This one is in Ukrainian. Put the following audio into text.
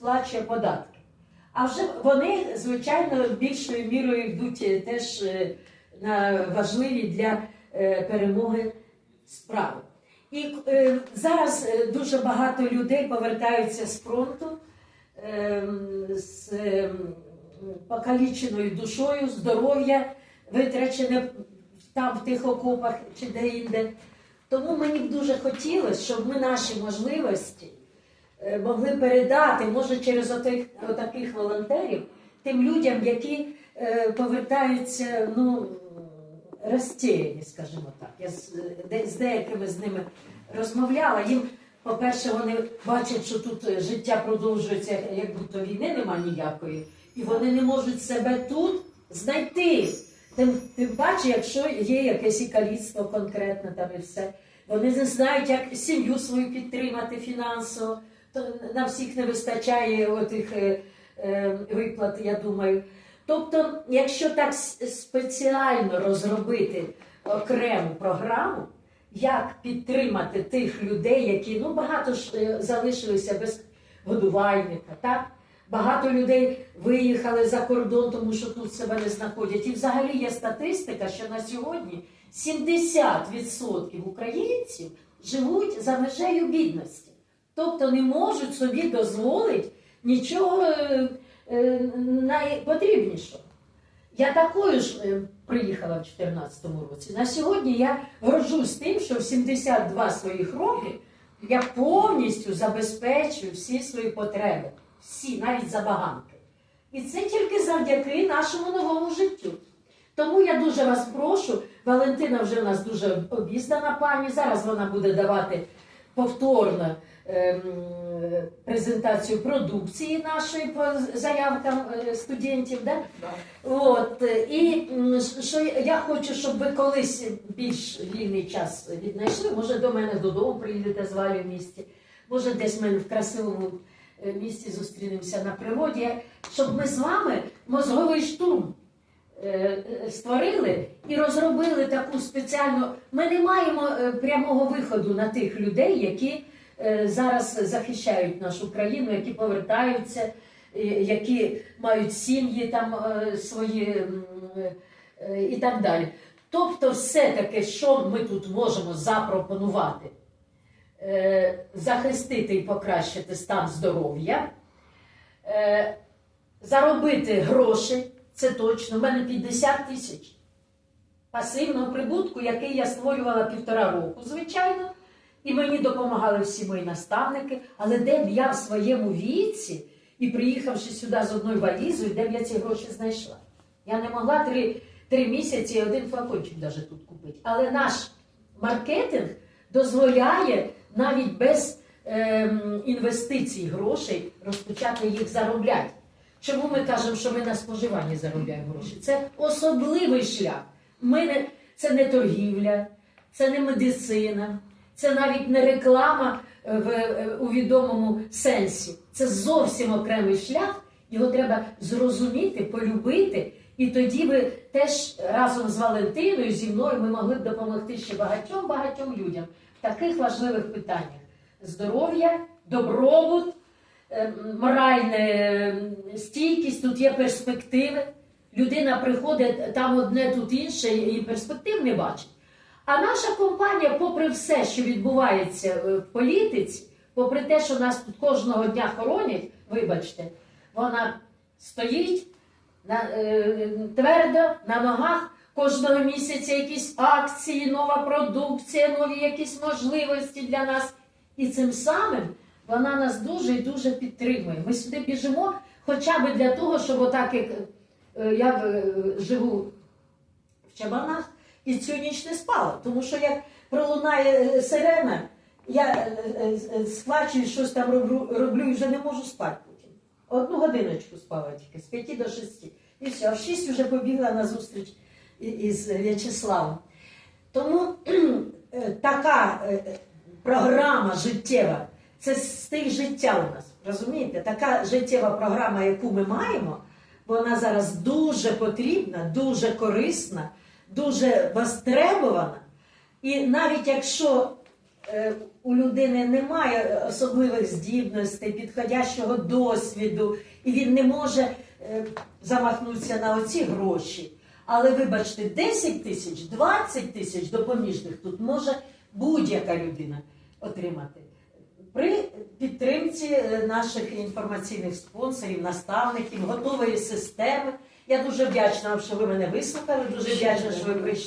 сплачує податки. А вже вони, звичайно, більшою мірою йдуть е, теж е, на важливі для е, перемоги справи. І зараз дуже багато людей повертаються з фронту ем, з ем, покаліченою душою, здоров'я витрачене там в тих окопах чи де-інде. Тому мені б дуже хотілося, щоб ми наші можливості могли передати, може, через отих, отаких волонтерів, тим людям, які е, повертаються, ну, розтіяні, скажімо так. Я з, де, з деякими з ними розмовляла. Їм, по-перше, вони бачать, що тут е, життя продовжується, як будто війни нема ніякої, і вони не можуть себе тут знайти. Тим, тим паче, якщо є якесь каліцтво конкретне там і все. Вони не знають, як сім'ю свою підтримати фінансово. То на всіх не вистачає отих е, е, виплат, я думаю. Тобто, якщо так спеціально розробити окрему програму, як підтримати тих людей, які ну багато ж е, залишилися без годувальника, так? Багато людей виїхали за кордон, тому що тут себе не знаходять. І взагалі є статистика, що на сьогодні 70% українців живуть за межею бідності. Тобто не можуть собі дозволити нічого е, е, найпотрібнішого. Я такою ж е, приїхала в 2014 році. На сьогодні я горжусь тим, що в 72 своїх роки я повністю забезпечую всі свої потреби, всі, навіть забаганки. І це тільки завдяки нашому новому життю. Тому я дуже вас прошу, Валентина вже в нас дуже обізнана пані. Зараз вона буде давати повторно презентацію продукції нашої по заявкам е, студентів. Да? От, е, і що я хочу, щоб ви колись більш вільний час віднайшли. Може, до мене додому приїдете з Валю в місті, може, десь ми в красивому е, місті зустрінемося на природі, щоб ми з вами мозговий штурм е, створили і розробили таку спеціальну. Ми не маємо прямого виходу на тих людей, які зараз захищають нашу країну, які повертаються, е, які мають сім'ї там е, свої е, і так далі. Тобто, все-таки, що ми тут можемо запропонувати? Е, Захистити і покращити стан здоров'я, е, заробити гроші, це точно. У мене 50 тисяч пасивного прибутку, який я створювала півтора року, звичайно. І мені допомагали всі мої наставники. Але де б я в своєму віці і приїхавши сюди з одною валізою, де б я ці гроші знайшла? Я не могла три, три місяці і один флакончик навіть тут купити. Але наш маркетинг дозволяє навіть без ем, інвестицій грошей розпочати їх заробляти. Чому ми кажемо, що ми на споживанні заробляємо гроші? Це особливий шлях. Ми не, це не торгівля, це не медицина, це навіть не реклама е, в, е, у відомому сенсі. Це зовсім окремий шлях. Його треба зрозуміти, полюбити. І тоді ви теж разом з Валентиною, зі мною, ми могли б допомогти ще багатьом багатьом людям в таких важливих питаннях: здоров'я, добробут, е, моральна стійкість, тут є перспективи. Людина приходить там одне, тут інше, і перспектив не бачить. А наша компанія, попри все, що відбувається е, в політиці, попри те, що нас тут кожного дня хоронять, вибачте, вона стоїть на, е, твердо на ногах. Кожного місяця якісь акції, нова продукція, нові якісь можливості для нас. І цим самим вона нас дуже і дуже підтримує. Ми сюди біжимо хоча б для того, щоб отак, як е, я е, живу в Чабанах, і цю ніч не спала. Тому що як пролунає е, сирена, я е, е, схвачую, щось там роблю, і вже не можу спати потім. Одну годиночку спала тільки, з 5 до 6. І все, а в 6 вже побігла на зустріч із В'ячеславом. Тому така програма життєва, це стиль життя у нас. Розумієте? Така життєва програма, яку ми маємо, вона зараз дуже потрібна, дуже корисна, дуже востребована. І навіть якщо е, у людини немає особливих здібностей, підходящого досвіду, і він не може е, замахнутися на оці гроші. Але вибачте, 10 тисяч, 20 тисяч допоміжних тут може будь-яка людина отримати. При підтримці е, наших інформаційних спонсорів, наставників, готової системи. Я дуже вдячна вам, що ви мене вислухали. Дуже вдячна, що ви прийшли.